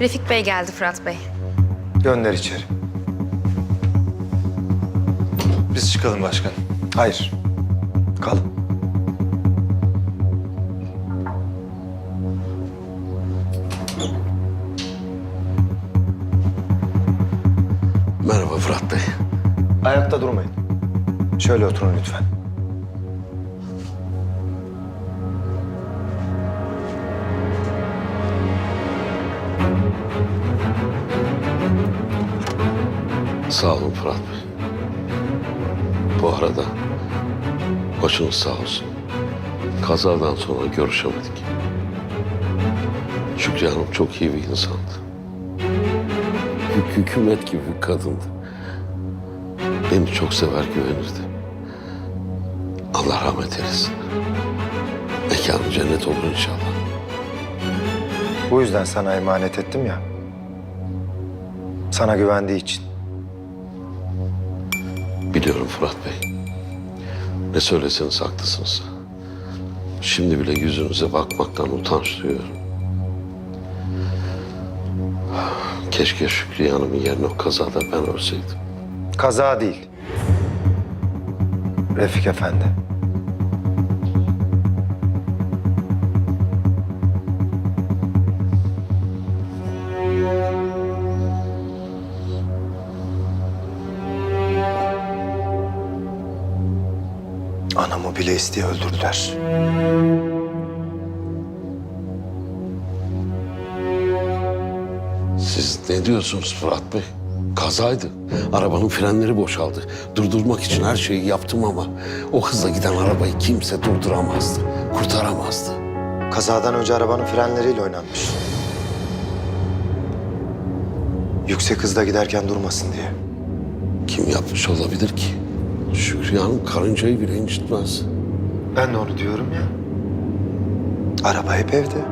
Refik Bey geldi Fırat Bey. Gönder içeri. Biz çıkalım başkan. Hayır. Kalın. Merhaba Fırat Bey. Ayakta durmayın. Şöyle oturun lütfen. Sağ olun Fırat Bey. Bu arada başınız sağ olsun. Kazadan sonra görüşemedik. Şükriye Hanım çok iyi bir insandı. Hük- hükümet gibi bir kadındı. Beni çok sever güvenirdi. Allah rahmet eylesin. Mekanı cennet olur inşallah. Bu yüzden sana emanet ettim ya. Sana güvendiği için. Biliyorum Fırat Bey. Ne söyleseniz haklısınız. Şimdi bile yüzünüze bakmaktan utanç duyuyorum. Keşke Şükriye Hanım'ın yerine o kazada ben ölseydim. Kaza değil. Refik Efendi. Anamı bile isteye öldürdüler. Siz ne diyorsunuz Fırat Bey? Kazaydı. Arabanın frenleri boşaldı. Durdurmak için her şeyi yaptım ama o hızla giden arabayı kimse durduramazdı. Kurtaramazdı. Kazadan önce arabanın frenleriyle oynanmış. Yüksek hızda giderken durmasın diye. Kim yapmış olabilir ki? Şükriye Hanım karıncayı bile incitmez. Ben de onu diyorum ya. Araba hep evde.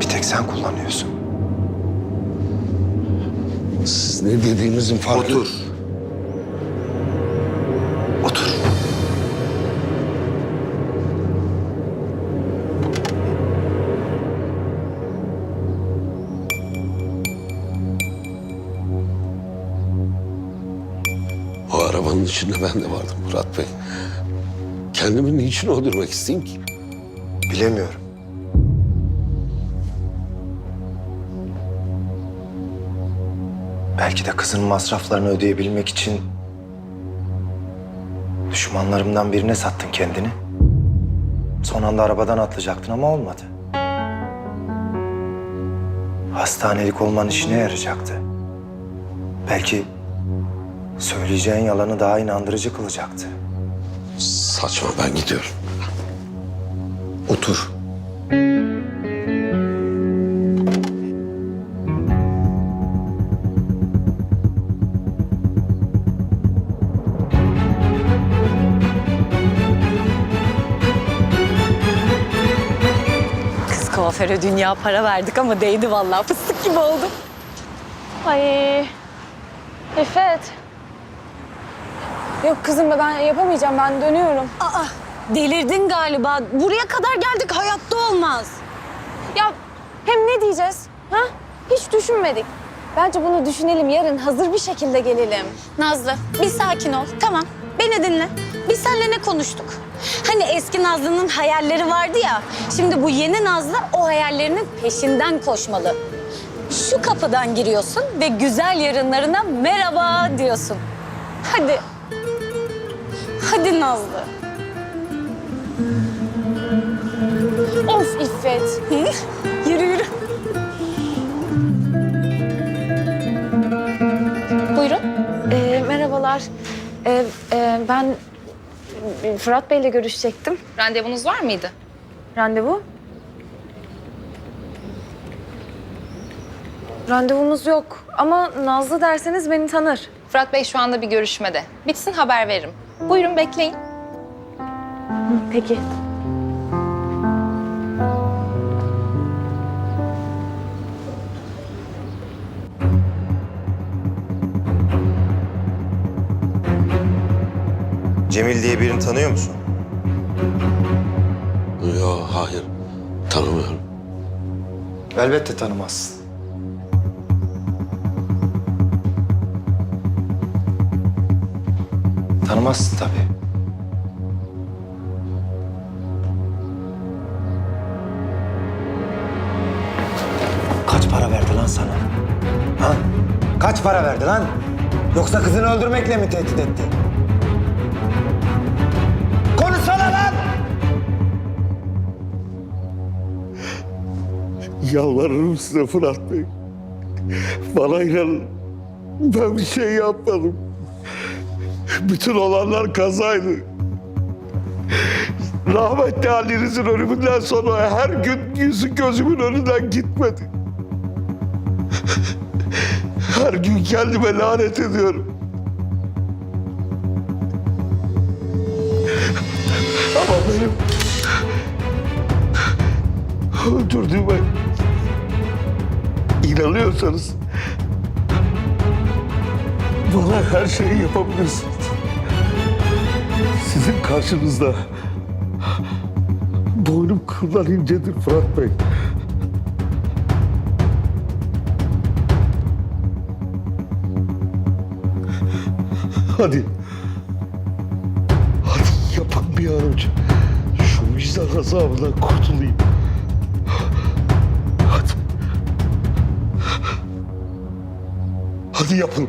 Bir tek sen kullanıyorsun. Siz ne dediğinizin farkı... Otur. Otur. O arabanın içinde ben de vardım Murat Bey. Kendimi niçin öldürmek isteyeyim ki? Bilemiyorum. Belki de kızının masraflarını ödeyebilmek için düşmanlarımdan birine sattın kendini. Son anda arabadan atlayacaktın ama olmadı. Hastanelik olman işine yarayacaktı. Belki söyleyeceğin yalanı daha inandırıcı kılacaktı. Saçma ben gidiyorum. Otur. Kız kuaföre dünya para verdik ama değdi vallahi fıstık gibi oldum. Ay. İffet. Yok kızım ben yapamayacağım ben dönüyorum. Aa delirdin galiba. Buraya kadar geldik hayatta olmaz. Ya hem ne diyeceğiz? Ha? Hiç düşünmedik. Bence bunu düşünelim yarın hazır bir şekilde gelelim. Nazlı bir sakin ol tamam beni dinle. Biz seninle ne konuştuk? Hani eski Nazlı'nın hayalleri vardı ya. Şimdi bu yeni Nazlı o hayallerinin peşinden koşmalı. Şu kapıdan giriyorsun ve güzel yarınlarına merhaba diyorsun. Hadi. Hadi Nazlı. Of İffet. Hı? Yürü yürü. Buyurun. Ee, merhabalar. Ee, e, ben Fırat Bey'le görüşecektim. Randevunuz var mıydı? Randevu? Randevumuz yok ama Nazlı derseniz beni tanır. Fırat Bey şu anda bir görüşmede. Bitsin haber veririm. Buyurun bekleyin. Peki. Cemil diye birini tanıyor musun? Yok hayır tanımıyorum. Elbette tanımazsın. Tanımazsın tabii. Kaç para verdi lan sana? Ha? Kaç para verdi lan? Yoksa kızını öldürmekle mi tehdit etti? Konuşsana lan! Yalvarırım size Fırat Bey. Bana inanın. Ben bir şey yapmadım. Bütün olanlar kazaydı. Rahmetli Ali'nizin ölümünden sonra her gün yüzü gözümün önünden gitmedi. Her gün kendime lanet ediyorum. Ama benim öldürdüğüme inanıyorsanız bana her şeyi yapabilirsiniz. Sizin karşınızda boynum kıldan incedir Fırat Bey. Hadi. Hadi yapın bir an önce. Şu vicdan azabından kurtulayım. Hadi. Hadi yapın.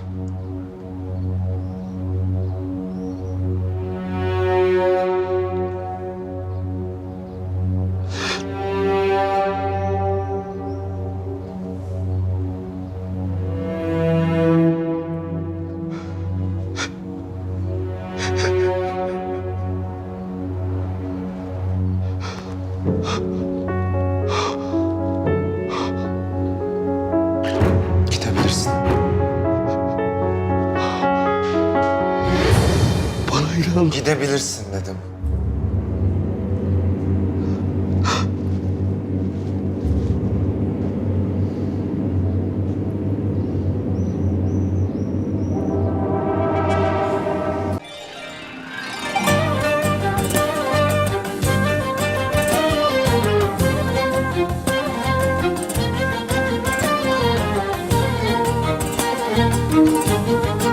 Gidebilirsin dedim.